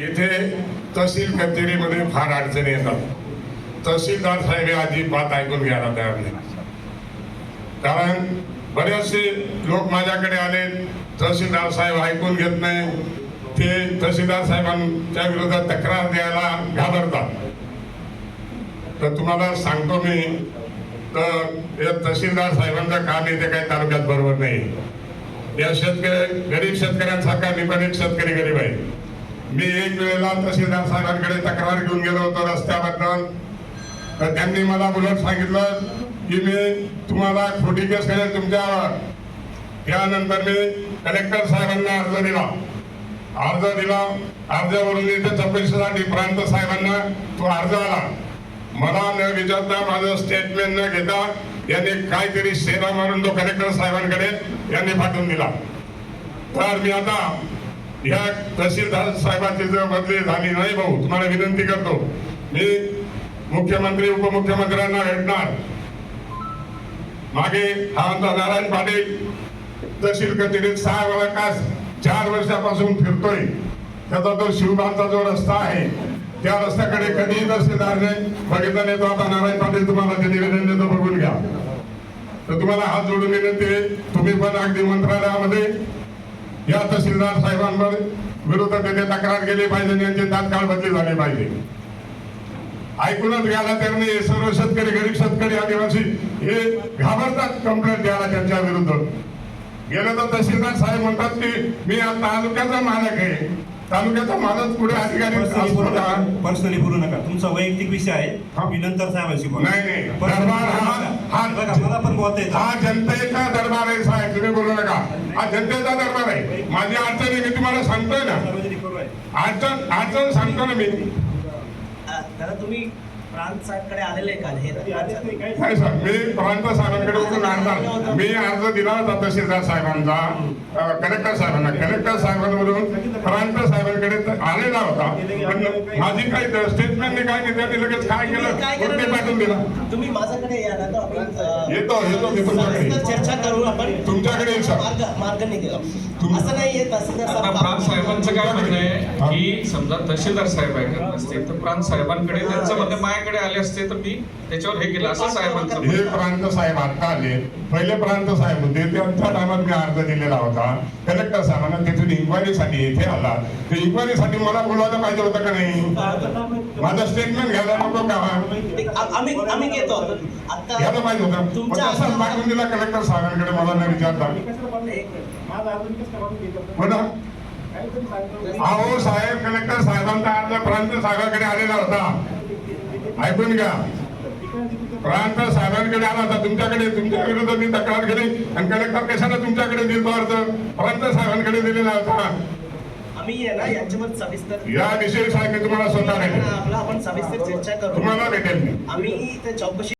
इथे तहसील कचेरीमध्ये फार अडचणी येतात. तहसीलदार साहेब हे अजिबात ऐकून घ्यायला तयार नाही कारण बरेचसे लोक माझ्याकडे आले तहसीलदार साहेब ऐकून घेत नाही. ते तहसीलदार साहेबांच्या विरोधात तक्रार द्यायला घाबरतात. तर तुम्हाला सांगतो मी तर या तहसीलदार साहेबांचं काम इथे काही तालुक्यात बरोबर नाही. या शेतकरी गरीब शेतकऱ्यांसारखा मी पण एक शेतकरी गरीब आहे. मी एक वेळेला तहसीलदार साहेबांकडे तक्रार घेऊन गेलो होतो रस्त्याबद्दल. तर त्यांनी मला उलट सांगितलं की मी तुम्हाला खोटी केस करेन तुमच्यावर. त्यानंतर मी कलेक्टर साहेबांना अर्ज दिला. अर्ज दिला. अर्जावरून इथे चौकशीसाठी प्रांत साहेबांना तो अर्ज आला. मला न विचारता माझं स्टेटमेंट न घेता यांनी काहीतरी सेवा मारून तो कलेक्टर साहेबांकडे यांनी पाठवून दिला. तर मी आता या तहसीलदार साहेबांची जर बदली झाली नाही भाऊ तुम्हाला विनंती करतो. मी मुख्यमंत्री उपमुख्यमंत्र्यांना भेटणार. मागे हा आमचा नारायण पाटील तहसील कचेरीत सहा वेळा का चार वर्षापासून फिरतोय. त्याचा तो शिवबांचा जो रस्ता आहे त्या रस्त्याकडे कधीही तहसीलदारने बघितला नाही तो आता नारायण पाटील तुम्हाला ते निवेदन देतो बघून घ्या. तर तुम्हाला हात जोडून विनंती तुम्ही पण अगदी मंत्रालयामध्ये या तहसीलदार साहेबांवर विरोधात येथे तक्रार केली पाहिजे आणि तात्काळ बदली झाली पाहिजे. ऐकूनच घ्यायला त्यांनी सर्व शेतकरी गरीब शेतकरी आदिवासी हे घाबरतात. कंप्लेंट द्यायला त्यांच्या विरुद्ध. गेलं तर तहसीलदार साहेब म्हणतात की मी या तालुक्याचा मालक आहे. तालुक्याचा मालक पुढे अधिकारी पर्सनली बोलू? नका पर्सनली बोलू नका तुमचा वैयक्तिक विषय हा. आहे मी नंतर साहेबांशी बोलू नाही, नाही. दरबार हा-. हा- बघा मला पण बोलता येतं हा जनतेचा दरबार आहे साहेब तुम्ही बोलू नका हा जनतेचा दरबार आहे माझी अडचण आहे मी तुम्हाला सांगतोय ना. अडचण अडचण सांगतो ना मी दादा तुम्ही प्रांत साहेबकडे आलेले काल हे नाही सर मी प्रांत साहेबांकडे आणणार मी अर्ज दिला होता तहसीलदार साहेबांचा कलेक्टर साहेबांना. कलेक्टर साहेबांवरून प्रांत साहेबांकडे त- आलेला होता. पण माझी काही स्टेटमेंट काय त्यांनी लगेच काय केलं? काय वरती पाठवून दिला. तुम्ही माझ्याकडे या ना येतो येतो मी तुमच्याकडे चर्चा करू आपण. तुमच्याकडे. मार्ग मार्ग निघेल. तुम- असं नाहीये तहसीलदार साहेब प्रांत साहेबांचं काय म्हणणं हा. आहे की समजा तहसीलदार साहेब ऐकत नसते तर प्रांत साहेबांकडे त्यांचं म्हणणं माझ्याकडे आले असते तर मी त्याच्यावर हे केलं असं साहेबांचं हे. प्रांत साहेब आता आले. पहिले प्रांत साहेब होते त्यांच्या टायमात मी अर्ज दिलेला होता. कलेक्टर साहेबांना तिथून इन्क्वायरीसाठी इथे आला. ते इन्क्वायरीसाठी मला बोलवायला पाहिजे होतं का नाही? माझं स्टेटमेंट घ्यायला नको का? आम्ही आम्ही घेतो. आता घ्यायला पाहिजे होतं. तसंच पाठवून दिला कलेक्टर साहेबांकडे मला न विचारता. अहो साहेब कलेक्टर साहेबांचा अर्ज प्रांत साहेबांकडे आलेला होता. ऐकून घ्या प्रांत साहेबांकडे आला होता तुमच्याकडे तुमच्या विरुद्ध मी तक्रार केली. आणि कलेक्टर कशाला तुमच्याकडे अर्ज प्रांत साहेबांकडे दिलेला होता. आम्ही आहे ना याच्यावर सविस्तर या विषयी साहेब मी तुम्हाला स्वतः भेटेल. आपला आपण सविस्तर चर्चा करू. तुम्हाला भेटेल मी. आम्ही ते चौकशी